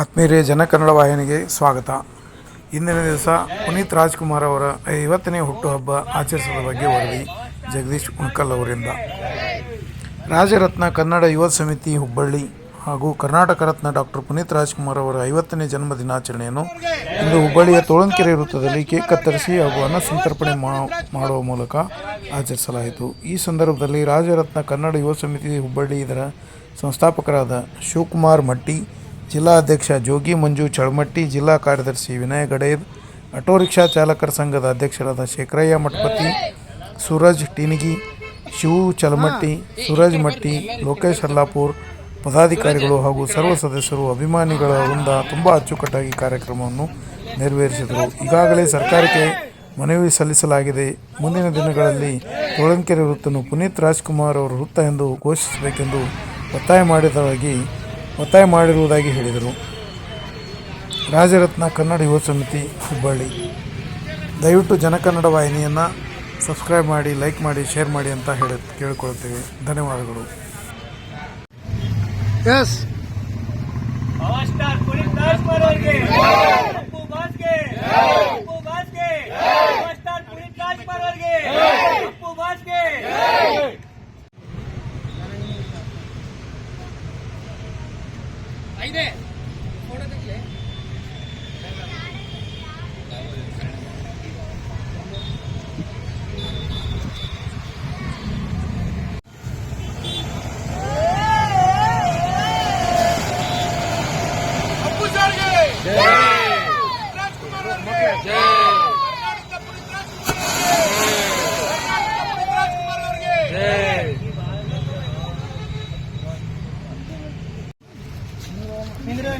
ಆತ್ಮೀಯರೇ, ಜನಕನ್ನಡ ವಾಹಿನಿಗೆ ಸ್ವಾಗತ. ಇಂದಿನ ದಿವಸ ಪುನೀತ್ ರಾಜ್ಕುಮಾರ್ ಅವರ ಐವತ್ತನೇ ಹುಟ್ಟುಹಬ್ಬ ಆಚರಿಸಿದ ಬಗ್ಗೆ ವರದಿ ಜಗದೀಶ್ ಉಣ್ಕಲ್ ಅವರಿಂದ. ರಾಜರತ್ನ ಕನ್ನಡ ಯುವ ಸಮಿತಿ ಹುಬ್ಬಳ್ಳಿ ಹಾಗೂ ಕರ್ನಾಟಕ ರತ್ನ ಡಾಕ್ಟರ್ ಪುನೀತ್ ರಾಜ್ಕುಮಾರ್ ಅವರ ಐವತ್ತನೇ ಜನ್ಮ ದಿನಾಚರಣೆಯನ್ನು ಇಂದು ಹುಬ್ಬಳ್ಳಿಯ ತೋಳಂಕೆರೆ ವೃತ್ತದಲ್ಲಿ ಕೇಕ್ ಕತ್ತರಿಸಿ ಹಾಗೂ ಅನ್ನ ಸಂತರ್ಪಣೆ ಮಾಡುವ ಮೂಲಕ ಆಚರಿಸಲಾಯಿತು. ಈ ಸಂದರ್ಭದಲ್ಲಿ ರಾಜರತ್ನ ಕನ್ನಡ ಯುವ ಸಮಿತಿ ಹುಬ್ಬಳ್ಳಿ ಇದರ ಸಂಸ್ಥಾಪಕರಾದ ಶಿವಕುಮಾರ್ ಮಟ್ಟಿ ಜಿಲ್ಲಾ ಅಧ್ಯಕ್ಷ ಜೋಗಿ ಮಂಜು ಚಳಮಟ್ಟಿ, ಜಿಲ್ಲಾ ಕಾರ್ಯದರ್ಶಿ ವಿನಯ ಗಡೇದ್ ಆಟೋ ರಿಕ್ಷಾ ಚಾಲಕರ ಸಂಘದ ಅಧ್ಯಕ್ಷರಾದ ಶೇಖರಯ್ಯ ಮಠಪತಿ, ಸೂರಜ್ ಟಿನಿಗಿ, ಶಿವು ಚಲಮಟ್ಟಿ ಸೂರಜ್ ಮಟ್ಟಿ, ಲೋಕೇಶ್ ಹರ್ಲಾಪುರ್ ಪದಾಧಿಕಾರಿಗಳು ಹಾಗೂ ಸರ್ವ ಸದಸ್ಯರು ಅಭಿಮಾನಿಗಳ ವೃಂದ ತುಂಬ ಅಚ್ಚುಕಟ್ಟಾಗಿ ಕಾರ್ಯಕ್ರಮವನ್ನು ನೆರವೇರಿಸಿದರು. ಈಗಾಗಲೇ ಸರ್ಕಾರಕ್ಕೆ ಮನವಿ ಸಲ್ಲಿಸಲಾಗಿದೆ. ಮುಂದಿನ ದಿನಗಳಲ್ಲಿ ತೋಳನ್ಕೆರೆ ವೃತ್ತನ್ನು ಪುನೀತ್ ರಾಜ್ಕುಮಾರ್ ಅವರ ವೃತ್ತ ಎಂದು ಘೋಷಿಸಬೇಕೆಂದು ಒತ್ತಾಯ ಮಾಡಿದವಾಗಿ ಒತ್ತಾಯ ಮಾಡಿರುವುದಾಗಿ ಹೇಳಿದರು. ರಾಜರತ್ನ ಕನ್ನಡ ಯುವ ಸಮಿತಿ ಹುಬ್ಬಳ್ಳಿ. ದಯವಿಟ್ಟು ಜನಕನ್ನಡ ವಾಹಿನಿಯನ್ನು ಸಬ್ಸ್ಕ್ರೈಬ್ ಮಾಡಿ ಲೈಕ್ ಮಾಡಿ ಶೇರ್ ಮಾಡಿ ಅಂತ ಹೇಳಿ ಕೇಳಿಕೊಳ್ಳುತ್ತೇವೆ. ಧನ್ಯವಾದಗಳು. ಎಸ್ 入れ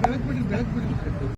ಬೆಳಗ್ಗೆ ಬಿಡಿ ಬೆಳಗ್ಗೆ ಬಿಡಿ